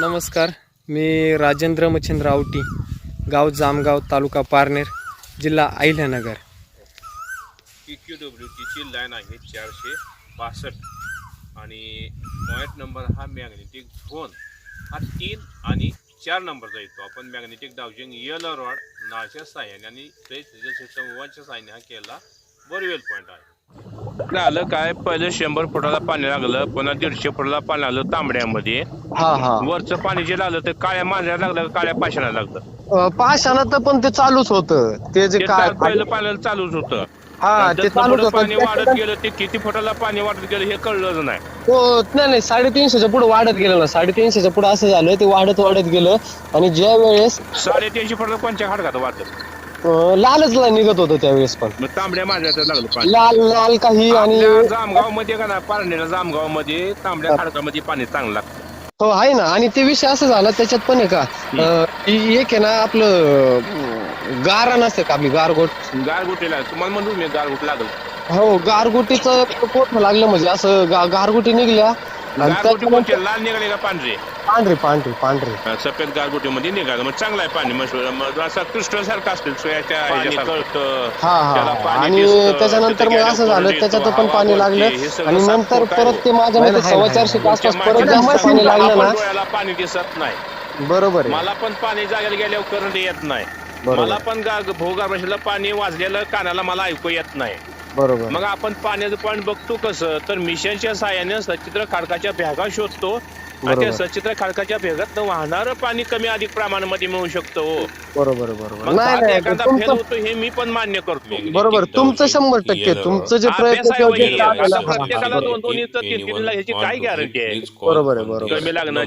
नमस्कार. मी राजेंद्र मच्छिंद्र आवटी गाव जामगाव तालुका पारनेर जिल्हा अहिल्यानगर. पी क्यू डब्ल्यू टीची लाईन आहे चारशे बासष्ट. आणि पॉईंट नंबर हा मॅग्नेटिक झोन हा तीन आणि चार नंबरचा येतो. आपण मॅग्नेटिक डावजिंग येलो रॉड नाळच्या साह्याने आणि सिस्टम वनच्या साह्याने हा केला बोरवेल पॉईंट आहे. आलं काय? पहिलं शंभर फुटाला पाणी लागलं पुन्हा दीडशे फुटाला पाणी लागलं तांबड्यामध्ये. हा हा. वरचं पाणी जे लागलं ते काळ्या मांजऱ्या लागलं का काळ्या पाषाणा लागलं? अं, पाषाणात पण ते चालूच होतं. ते जे ते काय चाल- पहिलं पाण्याला चालूच होतं. हा ते जसं चालूच पुढं पाणी वाढत होतं गेलं ते किती फुटाला पाणी वाढत गेलं हे कळलंच नाही. हो, नाही नाही साडेतीनशेच्या पुढे वाढत गेलं ना. साडेतीनशेच्या पुढे असं झालं ते वाढत वाढत गेलं. आणि ज्या वेळेस साडेतीनशे फुटाला कोणत्या खडकात वाटत अं, लालच ला निघत होतं त्यावेळेस पण. मग तांबड्या मांजऱ्याचं लागलं पाणी. लाल लाल काही आणि जामगावमध्ये का ना पारनेला जामगावमध्ये तांबड्या खडकामध्ये पाणी चांगलं लागतं. हो आहे ना. आणि ते विषय असं झाला त्याच्यात पण आहे का अं, एक आहे ना आपलं अं, गारा नसते का आपली गारगोट? गारगुटीला तुम्हाला म्हणू मी गारगुट लागलं. हो गारगोटीचं पोट लागलं म्हणजे असं गा- गारगोटी निघल्या आणि गारगुटी त्याच्यानंतर कोणते? लाल निघाले का पांढरे? पांढरी पांढरी पांढरी. सफेद गारगुटी मध्ये निघालं. मग चांगलं आहे पाणी मग असं क्रिस्टल सारखं असतं सोयाच्या हा हा पाणी आणि दिसतं, त्याच्यानंतर मग असं झालं त्याच्यात येतो, पण पाणी लागलं. हे आणि नंतर परत ते माझ्या नाही, सव्वा चारशे. आसपास परत जास्त पाणी लागलं ना. पाणी दिसत नाही. बरोबर आहे. मला पण पाणी जागेला गेल्यावर करंट येत नाही. मला पण गा- भोगारपाशीला पाणी वाजलेलं कानाला मला ऐकू येत नाही. बरोबर. मग आपण पाण्याचं पॉईंट बघतो कसं? तर मिशनच्या साहाय्याने सचित्र खडकाच्या भेगा शोधतो. त्या सचित्र खडकाच्या भेगात वाहणारं पाणी कमी अधिक प्रमाणामध्ये मिळू शकतं हो. बरोबर बरोबर. मग नाही सात नाही एखादा फेल तुमचं होतो हे मी पण मान्य करतो बरोबर तुमचं शंभर टक्के तुमचं जे प्रयत्न आहे किंवा जे वही. चालू आहे आता ना, हा, हा, प्रत्येकाला. दोन दोन इंच तीन तीन ह्याची काय गॅरंटी आहे? बरोबर आहे बरोबर कमी लागणं